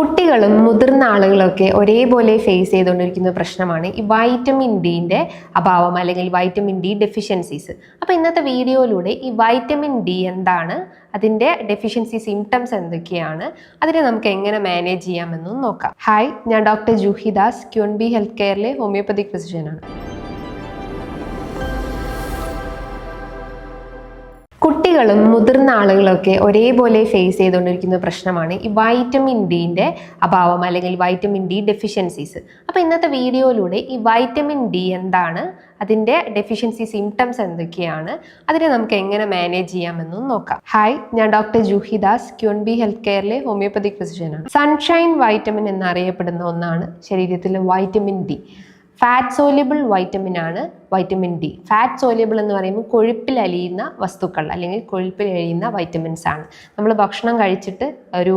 കുട്ടികളും മുതിർന്ന ആളുകളൊക്കെ ഒരേപോലെ ഫേസ് ചെയ്തുകൊണ്ടിരിക്കുന്ന പ്രശ്നമാണ് ഈ വൈറ്റമിൻ ഡിന്റെ അഭാവം അല്ലെങ്കിൽ വൈറ്റമിൻ ഡി ഡെഫിഷ്യൻസീസ് അപ്പോൾ ഇന്നത്തെ വീഡിയോയിലൂടെ ഈ വൈറ്റമിൻ ഡി എന്താണ് അതിന്റെ ഡെഫിഷ്യൻസി സിംറ്റംസ് എന്തൊക്കെയാണ് അതിനെ നമുക്ക് എങ്ങനെ മാനേജ് ചെയ്യാമെന്നും നോക്കാം. ഹായ് ഞാൻ doctor Juhidas Queen B health കെയറിലെ homeopathic ഫിസിഷ്യനാണ് കുട്ടികളും മുതിർന്ന ആളുകളൊക്കെ ഒരേപോലെ ഫേസ് ചെയ്തുകൊണ്ടിരിക്കുന്ന പ്രശ്നമാണ് ഈ വൈറ്റമിൻ ഡിന്റെ അഭാവം അല്ലെങ്കിൽ വൈറ്റമിൻ ഡി ഡെഫിഷ്യൻസീസ് അപ്പോൾ ഇന്നത്തെ വീഡിയോയിലൂടെ ഈ വൈറ്റമിൻ ഡി എന്താണ് അതിന്റെ ഡെഫിഷ്യൻസി സിംറ്റംസ് എന്തൊക്കെയാണ് അതിനെ നമുക്ക് എങ്ങനെ മാനേജ് ചെയ്യാമെന്നും നോക്കാം. ഹായ് ഞാൻ doctor Juhidas Queen B health കെയറിലെ homeopathic ഫിസിഷ്യനാണ് സൺഷൈൻ വൈറ്റമിൻ എന്നറിയപ്പെടുന്ന ഒന്നാണ് ശരീരത്തിലെ vitamin D fat soluble vitamin ആണ് വൈറ്റമിൻ ഡി ഫാറ്റ് സോലിയബിൾ എന്ന് പറയുമ്പോൾ കൊഴുപ്പിൽ അലിയുന്ന വസ്തുക്കൾ അല്ലെങ്കിൽ കൊഴുപ്പിൽ അലിയുന്ന വൈറ്റമിൻസ് ആണ്. നമ്മൾ ഭക്ഷണം കഴിച്ചിട്ട് ഒരു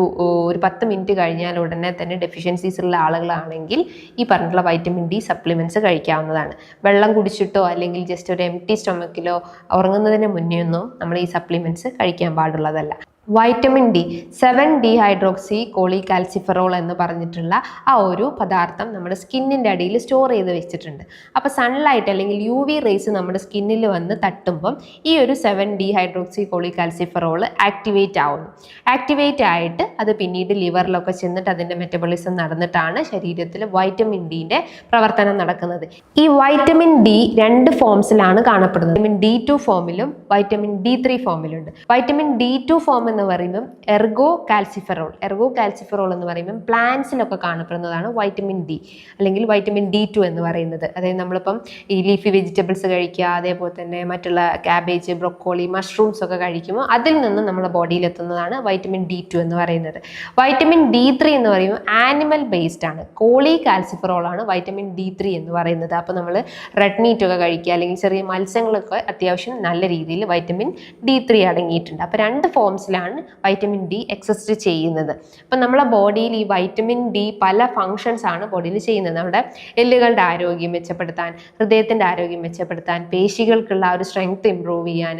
ഒരു പത്ത് മിനിറ്റ് കഴിഞ്ഞാൽ ഉടനെ തന്നെ ഡെഫിഷ്യൻസീസ് ഉള്ള ആളുകളാണെങ്കിൽ ഈ പറഞ്ഞിട്ടുള്ള വൈറ്റമിൻ ഡി സപ്ലിമെന്റ്സ് കഴിക്കാവുന്നതാണ്. വെള്ളം കുടിച്ചിട്ടോ അല്ലെങ്കിൽ ജസ്റ്റ് ഒരു എം ടി സ്റ്റൊമക്കിലോ ഉറങ്ങുന്നതിന് മുന്നേ നമ്മൾ ഈ സപ്ലിമെന്റ്സ് കഴിക്കാൻ പാടുള്ളതല്ല. Vitamin D seven D hydroxy cholecalciferol എന്ന് പറഞ്ഞിട്ടുള്ള ആ ഒരു പദാർത്ഥം നമ്മുടെ സ്കിന്നിന്റെ അടിയിൽ സ്റ്റോർ ചെയ്ത് വെച്ചിട്ടുണ്ട്. അപ്പോൾ സൺലൈറ്റ് അല്ലെങ്കിൽ യു വി റേസ് നമ്മുടെ സ്കിന്നിൽ വന്ന് തട്ടുമ്പം ഈ ഒരു seven D hydroxy cholecalciferol activate ആവുന്നു. ആക്ടിവേറ്റ് ആയിട്ട് അത് പിന്നീട് ലിവറിലൊക്കെ ചെന്നിട്ട് അതിന്റെ മെറ്റബോളിസം നടന്നിട്ടാണ് ശരീരത്തിൽ വൈറ്റമിൻ ഡിന്റെ പ്രവർത്തനം നടക്കുന്നത്. ഈ വൈറ്റമിൻ ഡി രണ്ട് ഫോംസിലാണ് കാണപ്പെടുന്നത്. വൈറ്റമിൻ ഡി ടു ഫോമിലും വൈറ്റമിൻ ഡി ത്രീ ഫോമിലുണ്ട് വൈറ്റമിൻ ഡി ടു ഫോം എന്ന് പറയുമ്പം എർഗോ കാൽസിഫറോൾ എർഗോ കാൽസിഫറോൾ എന്ന് പറയുമ്പം പ്ലാന്റ്സിലൊക്കെ കാണപ്പെടുന്നതാണ് വൈറ്റമിൻ ഡി അല്ലെങ്കിൽ വൈറ്റമിൻ ഡി ടു എന്ന് പറയുന്നത്. അതായത് നമ്മളിപ്പം ഈ ലീഫി വെജിറ്റബിൾസ് കഴിക്കുക അതേപോലെ തന്നെ മറ്റുള്ള ക്യാബേജ് ബ്രൊക്കോളി മഷ്റൂംസ് ഒക്കെ കഴിക്കുമ്പോൾ അതിൽ നിന്ന് നമ്മുടെ ബോഡിയിൽ എത്തുന്നതാണ് വൈറ്റമിൻ ഡി ടു എന്ന് പറയുന്നത്. വൈറ്റമിൻ ഡി ത്രീ എന്ന് പറയുമ്പോൾ ആനിമൽ ബേസ്ഡ് ആണ്. കോളി കാൽസിഫറോൾ ആണ് വൈറ്റമിൻ ഡി ത്രീ എന്ന് പറയുന്നത്. അപ്പോൾ നമ്മൾ റെഡ് മീറ്റ് ഒക്കെ കഴിക്കുക അല്ലെങ്കിൽ ചെറിയ മത്സ്യങ്ങളൊക്കെ അത്യാവശ്യം നല്ല രീതിയിൽ വൈറ്റമിൻ ഡി ത്രീ അടങ്ങിയിട്ടുണ്ട്. അപ്പോൾ രണ്ട് ഫോംസിലാണ് വൈറ്റമിൻ ഡി എക്സിസ്റ്റ് ചെയ്യുന്നത്. അപ്പോൾ നമ്മളെ ബോഡിയിൽ ഈ വൈറ്റമിൻ ഡി പല ഫങ്ഷൻസ് ആണ് ബോഡിയിൽ ചെയ്യുന്നത്. നമ്മുടെ എല്ലുകളുടെ ആരോഗ്യം മെച്ചപ്പെടുത്താൻ ഹൃദയത്തിന്റെ ആരോഗ്യം മെച്ചപ്പെടുത്താൻ പേശികൾക്കുള്ള ആ ഒരു സ്ട്രെങ്ത് ഇമ്പ്രൂവ് ചെയ്യാൻ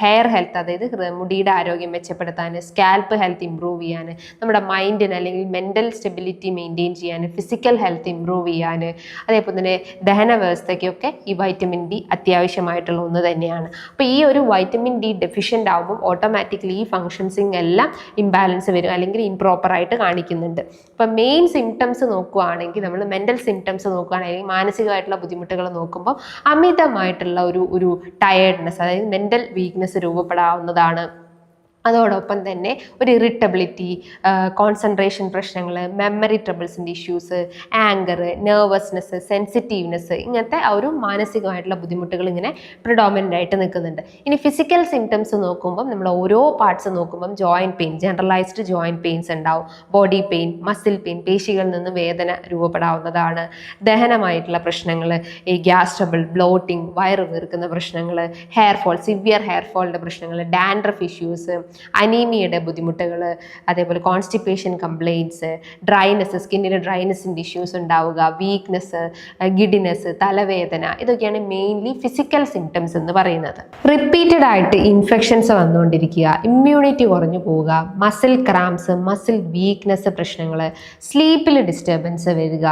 ഹെയർ ഹെൽത്ത് അതായത് മുടിയുടെ ആരോഗ്യം മെച്ചപ്പെടുത്താൻ സ്കാൽപ്പ് ഹെൽത്ത് ഇമ്പ്രൂവ് ചെയ്യാൻ നമ്മുടെ മൈൻഡിന് അല്ലെങ്കിൽ മെന്റൽ സ്റ്റെബിലിറ്റി മെയിന്റെയിൻ ചെയ്യാൻ ഫിസിക്കൽ ഹെൽത്ത് ഇമ്പ്രൂവ് ചെയ്യാൻ അതേപോലെ തന്നെ ദഹന വ്യവസ്ഥയ്ക്കൊക്കെ ഈ വൈറ്റമിൻ ഡി അത്യാവശ്യമായിട്ടുള്ള ഒന്ന് തന്നെയാണ്. അപ്പോൾ ഈ ഒരു വൈറ്റമിൻ ഡി ഡെഫിഷ്യന്റ് ആകുമ്പോൾ ഓട്ടോമാറ്റിക്കലി ഈ ഫങ്ഷൻസിങ് എല്ലാം ഇംബാലൻസ് വരും അല്ലെങ്കിൽ ഇംപ്രോപ്പർ ആയിട്ട് കാണിക്കുന്നുണ്ട്. അപ്പം മെയിൻ സിംറ്റംസ് നോക്കുകയാണെങ്കിൽ നമ്മൾ മെന്റൽ സിംറ്റംസ് നോക്കുകയാണെങ്കിൽ മാനസികമായിട്ടുള്ള ബുദ്ധിമുട്ടുകൾ നോക്കുമ്പോൾ അമിതമായിട്ടുള്ള ഒരു ഒരു ടയേർഡ്നെസ് അതായത് മെന്റൽ വീക്ക്നെസ് രൂപപ്പെടാവുന്നതാണ് അതോടൊപ്പം തന്നെ ഒരു ഇറിറ്റബിലിറ്റി കോൺസെൻട്രേഷൻ പ്രശ്നങ്ങൾ മെമ്മറി ട്രബിൾസിന്റെ ഇഷ്യൂസ് ആങ്കർ നെർവസ്നെസ് സെൻസിറ്റീവ്നെസ് ഇങ്ങനത്തെ ആ ഒരു മാനസികമായിട്ടുള്ള ബുദ്ധിമുട്ടുകൾ ഇങ്ങനെ പ്രിഡോമിനന്റ് ആയിട്ട് നിൽക്കുന്നുണ്ട്. ഇനി ഫിസിക്കൽ സിംറ്റംസ് നോക്കുമ്പം നമ്മൾ ഓരോ പാർട്സ് നോക്കുമ്പം joint pain generalised joint pains ഉണ്ടാവും. ബോഡി പെയിൻ മസിൽ പെയിൻ പേശികളിൽ നിന്ന് വേദന രൂപപ്പെടാവുന്നതാണ്. ദഹനമായിട്ടുള്ള പ്രശ്നങ്ങൾ ഈ ഗ്യാസ് ട്രബിൾ ബ്ലോട്ടിംഗ് വയറ് വീർക്കുന്ന പ്രശ്നങ്ങൾ ഹെയർ ഫോൾ സിവിയർ ഹെയർ ഫോളിന്റെ പ്രശ്നങ്ങൾ ഡാൻഡ്രഫ് ഇഷ്യൂസ് അനീമിയയുടെ ബുദ്ധിമുട്ടുകൾ അതേപോലെ കോൺസ്റ്റിപ്പേഷൻ കംപ്ലയിന്റ്സ് ഡ്രൈനെസ് സ്കിന്നിൽ ഡ്രൈനെസ്സിന്റെ ഇഷ്യൂസ് ഉണ്ടാവുക വീക്ക്നെസ് ഗിഡിനെസ് തലവേദന ഇതൊക്കെയാണ് മെയിൻലി ഫിസിക്കൽ സിംറ്റംസ് എന്ന് പറയുന്നത്. റിപ്പീറ്റഡ് ആയിട്ട് ഇൻഫെക്ഷൻസ് വന്നുകൊണ്ടിരിക്കുക ഇമ്മ്യൂണിറ്റി കുറഞ്ഞു പോവുക മസിൽ ക്രാംസ് മസിൽ വീക്ക്നെസ് പ്രശ്നങ്ങൾ സ്ലീപ്പിൽ ഡിസ്റ്റർബൻസ് വരിക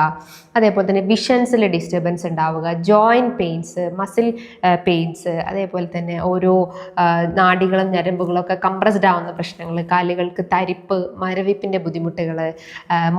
അതേപോലെ തന്നെ വിഷൻസിൽ ഡിസ്റ്റർബൻസ് ഉണ്ടാവുക ജോയിന്റ് പെയിൻസ് മസിൽ പെയിൻസ് അതേപോലെ തന്നെ ഓരോ നാടികളും ഞരമ്പുകളും ഒക്കെ കംപ്രസ്ഡ് ആവുന്ന പ്രശ്നങ്ങൾ കാലുകൾക്ക് തരിപ്പ് മരവിപ്പിന്റെ ബുദ്ധിമുട്ടുകൾ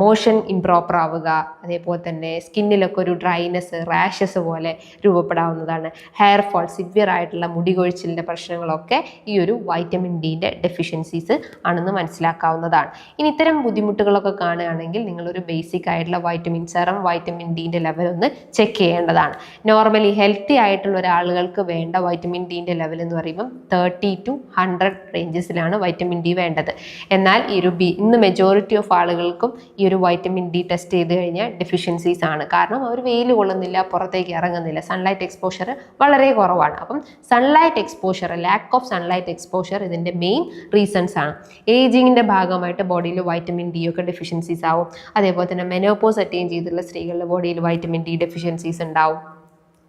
മോഷൻ ഇംപ്രോപ്പർ ആവുക അതേപോലെ തന്നെ സ്കിന്നിലൊക്കെ ഒരു ഡ്രൈനെസ് റാഷസ് പോലെ രൂപപ്പെടാവുന്നതാണ്. ഹെയർ ഫോൾ സിവിയർ ആയിട്ടുള്ള മുടി കൊഴിച്ചിലിന്റെ പ്രശ്നങ്ങളൊക്കെ ഈ ഒരു വൈറ്റമിൻ ഡിന്റെ ഡെഫിഷ്യൻസീസ് ആണെന്ന് മനസ്സിലാക്കാവുന്നതാണ്. ഇനി ഇത്തരം ബുദ്ധിമുട്ടുകളൊക്കെ കാണുകയാണെങ്കിൽ നിങ്ങളൊരു ബേസിക് ആയിട്ടുള്ള വൈറ്റമിൻ സെറം വൈറ്റമിൻ ഡിന്റെ ലെവൽ ഒന്ന് ചെക്ക് ചെയ്യേണ്ടതാണ്. നോർമലി ഹെൽത്തി ആയിട്ടുള്ള ഒരാളുകൾക്ക് വേണ്ട വൈറ്റമിൻ ഡിന്റെ ലെവൽ എന്ന് പറയുമ്പം തേർട്ടി ടു ഹൺഡ്രഡ് റേഞ്ചസിലാണ് വൈറ്റമിൻ ഡി വേണ്ടത്. എന്നാൽ ഈ ഒരു ബി ഇന്ന് മെജോറിറ്റി ഓഫ് ആളുകൾക്കും ഈ ഒരു വൈറ്റമിൻ ഡി ടെസ്റ്റ് ചെയ്ത് കഴിഞ്ഞാൽ ഡെഫിഷ്യൻസീസ് ആണ്. കാരണം അവർ വെയിൽ കൊള്ളുന്നില്ല പുറത്തേക്ക് ഇറങ്ങുന്നില്ല. സൺലൈറ്റ് എക്സ്പോഷർ വളരെ കുറവാണ്. അപ്പം sunlight exposure lack of sunlight exposure ഇതിന്റെ മെയിൻ റീസൺസ് ആണ്. ഏജിങ്ങിന്റെ ഭാഗമായിട്ട് ബോഡിയിൽ വൈറ്റമിൻ ഡി ഒക്കെ ഡെഫിഷ്യൻസീസ് ആവും. അതേപോലെ തന്നെ മെനോപോസ് അറ്റൈൻ ചെയ്തിട്ടുള്ള സ്ത്രീകളുടെ ബോഡിയിൽ വൈറ്റമിൻ ഡി ഡെഫിഷ്യൻസീസ് ഉണ്ടാവും.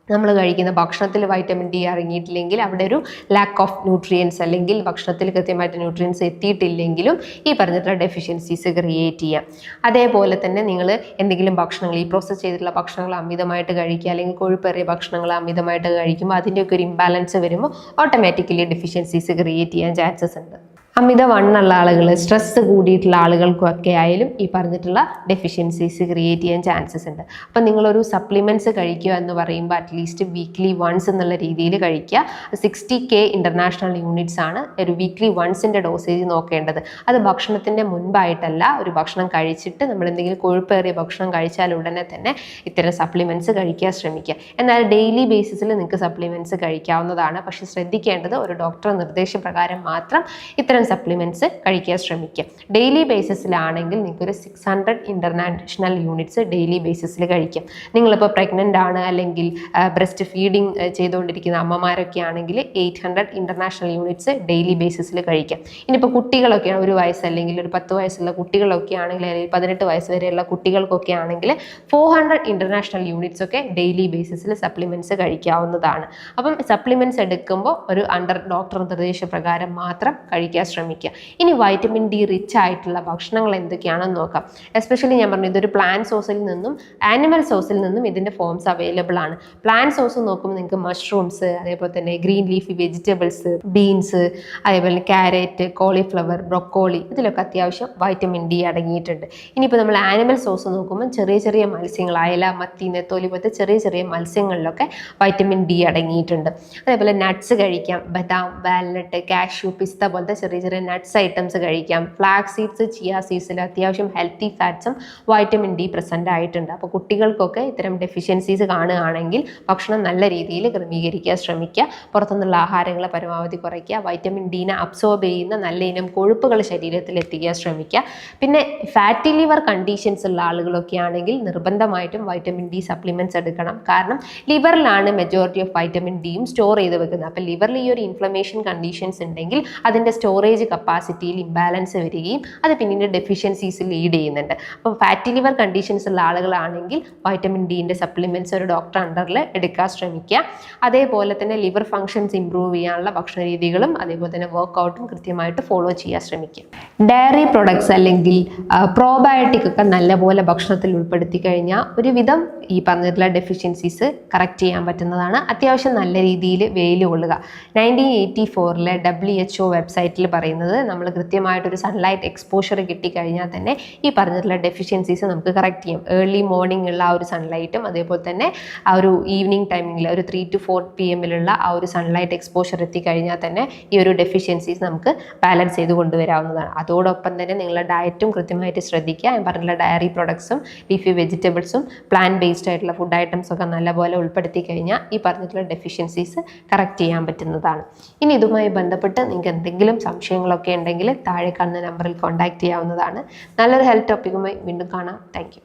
നമ്മൾ കഴിക്കുന്ന ഭക്ഷണത്തിൽ വൈറ്റമിൻ ഡി ഇറങ്ങിയിട്ടില്ലെങ്കിൽ അവിടെ ഒരു ലാക്ക് ഓഫ് ന്യൂട്രിയൻസ് അല്ലെങ്കിൽ ഭക്ഷണത്തിൽ കൃത്യമായിട്ട് ന്യൂട്രിയൻസ് എത്തിയിട്ടില്ലെങ്കിലും ഈ പറഞ്ഞിട്ടുള്ള ഡെഫിഷ്യൻസീസ് ക്രിയേറ്റ് ചെയ്യാം. അതേപോലെ തന്നെ നിങ്ങൾ എന്തെങ്കിലും ഭക്ഷണങ്ങൾ ഈ പ്രോസസ്സ് ചെയ്തിട്ടുള്ള ഭക്ഷണങ്ങൾ അമിതമായിട്ട് കഴിക്കുക അല്ലെങ്കിൽ കൊഴുപ്പേറിയ ഭക്ഷണങ്ങൾ അമിതമായിട്ട് കഴിക്കുമ്പോൾ അതിന്റെയൊക്കെ ഒരു ഇംബാലൻസ് വരുമ്പോൾ ഓട്ടോമാറ്റിക്കലി ഡെഫിഷ്യൻസീസ് ക്രിയേറ്റ് ചെയ്യാൻ ചാൻസസ് ഉണ്ട്. അമിത വണ്ണുള്ള ആളുകൾ സ്ട്രെസ് കൂടിയിട്ടുള്ള ആളുകൾക്കൊക്കെ ആയാലും ഈ പറഞ്ഞിട്ടുള്ള ഡെഫിഷ്യൻസീസ് ക്രിയേറ്റ് ചെയ്യാൻ ചാൻസസ് ഉണ്ട്. അപ്പം നിങ്ങളൊരു സപ്ലിമെന്റ്സ് കഴിക്കുക എന്ന് പറയുമ്പോൾ അറ്റ്ലീസ്റ്റ് വീക്ക്ലി വൺസ് എന്നുള്ള രീതിയിൽ കഴിക്കുക. സിക്സ്റ്റി കെ ഇന്റർനാഷണൽ യൂണിറ്റ്സ് ആണ് ഒരു വീക്ക്ലി വൺസിന്റെ ഡോസേജ് നോക്കേണ്ടത്. അത് ഭക്ഷണത്തിന്റെ മുൻപായിട്ടല്ല ഒരു ഭക്ഷണം കഴിച്ചിട്ട് നമ്മൾ എന്തെങ്കിലും കൊഴുപ്പേറിയ ഭക്ഷണം കഴിച്ചാൽ ഉടനെ തന്നെ ഇത്തരം സപ്ലിമെന്റ്സ് കഴിക്കാൻ ശ്രമിക്കുക. എന്നാൽ ഡെയിലി ബേസിസിൽ നിങ്ങൾക്ക് സപ്ലിമെന്റ്സ് കഴിക്കാവുന്നതാണ്. പക്ഷേ ശ്രദ്ധിക്കേണ്ടത് ഒരു ഡോക്ടർ നിർദ്ദേശപ്രകാരം മാത്രം ഇത്തരം സപ്ലിമെന്റ്സ് കഴിക്കാൻ ശ്രമിക്കുക. ഡെയിലി ബേസിസിലാണെങ്കിൽ നിങ്ങൾക്ക് ഒരു six hundred international units daily ബേസിസിൽ കഴിക്കാം. നിങ്ങളിപ്പോൾ പ്രഗ്നന്റ് ആണ് അല്ലെങ്കിൽ ബ്രസ്റ്റ് ഫീഡിങ് ചെയ്തുകൊണ്ടിരിക്കുന്ന അമ്മമാരൊക്കെ ആണെങ്കിൽ eight hundred international units daily ബേസിസിൽ കഴിക്കാം. ഇനിയിപ്പോൾ കുട്ടികളൊക്കെയാണ് ഒരു വയസ്സ് അല്ലെങ്കിൽ ഒരു പത്ത് വയസ്സുള്ള കുട്ടികളൊക്കെ ആണെങ്കിൽ അല്ലെങ്കിൽ പതിനെട്ട് വയസ്സ് വരെയുള്ള കുട്ടികൾക്കൊക്കെ ആണെങ്കിൽ ഫോർ ഹൺഡ്രഡ് ഇന്റർനാഷണൽ യൂണിറ്റ്സ് ഒക്കെ ഡെയിലി ബേസിസിൽ സപ്ലിമെന്റ്സ് കഴിക്കാവുന്നതാണ്. അപ്പം സപ്ലിമെന്റ്സ് എടുക്കുമ്പോൾ ഒരു അണ്ടർ ഡോക്ടർ നിർദ്ദേശപ്രകാരം മാത്രം കഴിക്കാൻ ശ്രമിക്കുക ഇനി വൈറ്റമിൻ ഡി റിച്ച് ആയിട്ടുള്ള ഭക്ഷണങ്ങൾ എന്തൊക്കെയാണെന്ന് നോക്കാം. എസ്പെഷ്യലി ഞാൻ പറഞ്ഞു ഇതൊരു പ്ലാന്റ് സോസിൽ നിന്നും ആനിമൽ സോസിൽ നിന്നും ഇതിന്റെ ഫോംസ് അവൈലബിൾ ആണ്. പ്ലാന്റ് സോസ് നോക്കുമ്പോൾ നിങ്ങൾക്ക് മഷ്റൂംസ് അതേപോലെ തന്നെ ഗ്രീൻ ലീഫി വെജിറ്റബിൾസ് ബീൻസ് അതേപോലെ ക്യാരറ്റ് കോളിഫ്ലവർ ബ്രൊക്കോളി ഇതിലൊക്കെ അത്യാവശ്യം വൈറ്റമിൻ ഡി അടങ്ങിയിട്ടുണ്ട്. ഇനിയിപ്പോൾ നമ്മൾ ആനിമൽ സോസ് നോക്കുമ്പോൾ ചെറിയ ചെറിയ മത്സ്യങ്ങൾ അയല മത്തി നെത്തോലി പോലത്തെ ചെറിയ ചെറിയ മത്സ്യങ്ങളിലൊക്കെ വൈറ്റമിൻ ഡി അടങ്ങിയിട്ടുണ്ട്. അതേപോലെ നട്ട്സ് കഴിക്കാം. ബദാം വാൽനട്ട് കാഷ്യൂ പിസ്ത പോലത്തെ ചെറിയ ചെറിയ നട്ട്സ് ഐറ്റംസ് കഴിക്കാം. ഫ്ലാക്സ് സീഡ്സ് ചിയ സീഡ്സിൽ അത്യാവശ്യം ഹെൽത്തി ഫാറ്റ്സും വൈറ്റമിൻ ഡി പ്രസന്റ് ആയിട്ടുണ്ട്. അപ്പോൾ കുട്ടികൾക്കൊക്കെ ഇത്തരം ഡെഫിഷ്യൻസീസ് കാണുകയാണെങ്കിൽ ഭക്ഷണം നല്ല രീതിയിൽ ക്രമീകരിക്കുക ശ്രമിക്കുക പുറത്തുനിന്നുള്ള ആഹാരങ്ങൾ പരമാവധി കുറയ്ക്കുക വൈറ്റമിൻ ഡീനെ അബ്സോർബ് ചെയ്യുന്ന നല്ല ഇനം കൊഴുപ്പുകൾ ശരീരത്തിൽ എത്തിക്കാൻ ശ്രമിക്കുക. പിന്നെ ഫാറ്റി ലിവർ കണ്ടീഷൻസ് ഉള്ള ആളുകളൊക്കെ ആണെങ്കിൽ നിർബന്ധമായിട്ടും വൈറ്റമിൻ ഡി സപ്ലിമെന്റ്സ് എടുക്കണം. കാരണം ലിവറിലാണ് മെജോറിറ്റി ഓഫ് വൈറ്റമിൻ ഡിയും സ്റ്റോർ ചെയ്ത് വെക്കുന്നത്. അപ്പോൾ ലിവറിൽ ഈ ഒരു ഇൻഫ്ലമേഷൻ കണ്ടീഷൻസ് ഉണ്ടെങ്കിൽ അതിന്റെ സ്റ്റോറേജ് കപ്പാസിറ്റിയിൽ ഇംബാലൻസ് വരികയും അത് പിന്നീട് ഡെഫിഷ്യൻസീസ് ലീഡ് ചെയ്യുന്നുണ്ട്. അപ്പോൾ ഫാറ്റി ലിവർ കണ്ടീഷൻസ് ഉള്ള ആളുകളാണെങ്കിൽ വൈറ്റമിൻ ഡിന്റെ സപ്ലിമെന്റ്സ് ഒരു ഡോക്ടർ അണ്ടറിൽ എടുക്കാൻ ശ്രമിക്കുക. അതേപോലെ തന്നെ ലിവർ ഫങ്ഷൻസ് ഇമ്പ്രൂവ് ചെയ്യാനുള്ള ഭക്ഷണ രീതികളും അതേപോലെ തന്നെ വർക്കൗട്ടും കൃത്യമായിട്ട് ഫോളോ ചെയ്യാൻ ശ്രമിക്കുക. ഡയറി പ്രൊഡക്ട്സ് അല്ലെങ്കിൽ പ്രോബയോട്ടിക് ഒക്കെ നല്ലപോലെ ഭക്ഷണത്തിൽ ഉൾപ്പെടുത്തി കഴിഞ്ഞാൽ ഒരുവിധം ഈ പറഞ്ഞിട്ടുള്ള ഡെഫിഷ്യൻസീസ് കറക്റ്റ് ചെയ്യാൻ പറ്റുന്നതാണ്. അത്യാവശ്യം നല്ല രീതിയിൽ വെയിൽ കൊള്ളുക. നയന്റീൻ എയ്റ്റി ഫോറിലെ ഡബ്ല്യു എച്ച് ഒ വെബ്സൈറ്റിൽ പറയുന്നത് നമ്മൾ കൃത്യമായിട്ടൊരു സൺലൈറ്റ് എക്സ്പോഷർ കിട്ടിക്കഴിഞ്ഞാൽ തന്നെ ഈ പറഞ്ഞിട്ടുള്ള ഡെഫിഷ്യൻസീസ് നമുക്ക് കറക്റ്റ് ചെയ്യാം. ഏർലി മോർണിംഗ് ഉള്ള ആ ഒരു സൺലൈറ്റും അതേപോലെ തന്നെ ആ ഒരു ഈവനിങ് ടൈമിങ്ങിൽ ഒരു ത്രീ ടു ഫോർ പി എമ്മിലുള്ള ആ ഒരു സൺലൈറ്റ് എക്സ്പോഷർ എത്തിക്കഴിഞ്ഞാൽ തന്നെ ഈ ഒരു ഡെഫിഷ്യൻസീസ് നമുക്ക് ബാലൻസ് ചെയ്ത് കൊണ്ടുവരാവുന്നതാണ്. അതോടൊപ്പം തന്നെ നിങ്ങളുടെ ഡയറ്റും കൃത്യമായിട്ട് ശ്രദ്ധിക്കുക. ഞാൻ പറഞ്ഞിട്ടുള്ള ഡയറി പ്രൊഡക്ട്സും ലീഫി വെജിറ്റബിൾസും പ്ലാൻ ബേസ്ഡ് ആയിട്ടുള്ള ഫുഡ് ഐറ്റംസ് ഒക്കെ നല്ലപോലെ ഉൾപ്പെടുത്തി കഴിഞ്ഞാൽ ഈ പറഞ്ഞിട്ടുള്ള ഡെഫിഷ്യൻസീസ് കറക്റ്റ് ചെയ്യാൻ പറ്റുന്നതാണ്. ഇനി ഇതുമായി ബന്ധപ്പെട്ട് നിങ്ങൾക്ക് എന്തെങ്കിലും സംശയങ്ങളൊക്കെ ഉണ്ടെങ്കിൽ താഴെ കാണുന്ന നമ്പറിൽ കോൺടാക്റ്റ് ചെയ്യാവുന്നതാണ്. നല്ലൊരു ഹെൽത്ത് ടോപ്പിക്കുമായി വീണ്ടും കാണാം. താങ്ക്